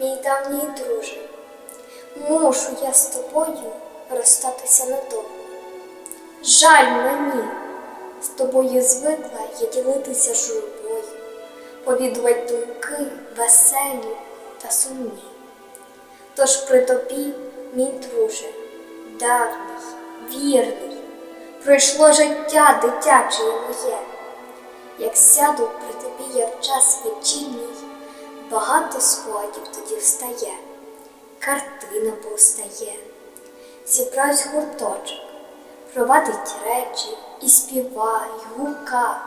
Мій давній друже, мушу я з тобою розстатися надовго. Жаль мені, з тобою звикла я ділитися журбою, повідувати думки веселі та сумні. Тож при тобі, мій друже, давній, вірний, пройшло життя дитяче моє. Як сяду при тобі я в час вечірній, багато складів тоді встає, картина повстає, зібравсь гурточок, провадить речі і співа, й гука,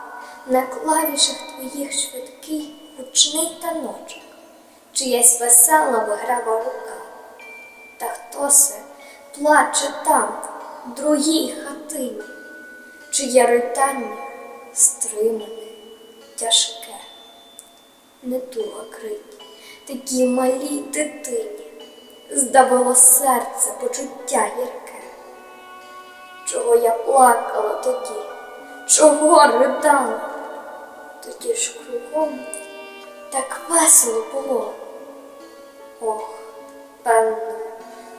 на клавішах твоїх швидкий гучний таночок, чиясь весела виграва рука. Та хто се плаче там, в другій хатині, чиє ритання стримане, тяжке, недуга крить, такій малій дитині, здавало серце почуття гірке. Чого я плакала тоді, чого ридала, тоді ж кругом так весело було. Ох, певно,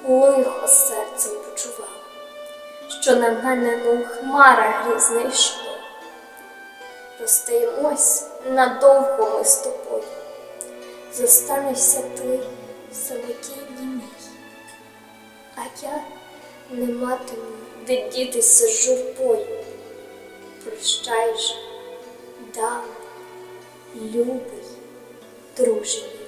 лихо серцем почувала, що на мене мов хмара грізна йшло. Розстаємось надовго ми з тобою. Зостанешся ти в самотій німій, а я не матиму де дітися з журбою. Прощай же, давний, любий, друже мій.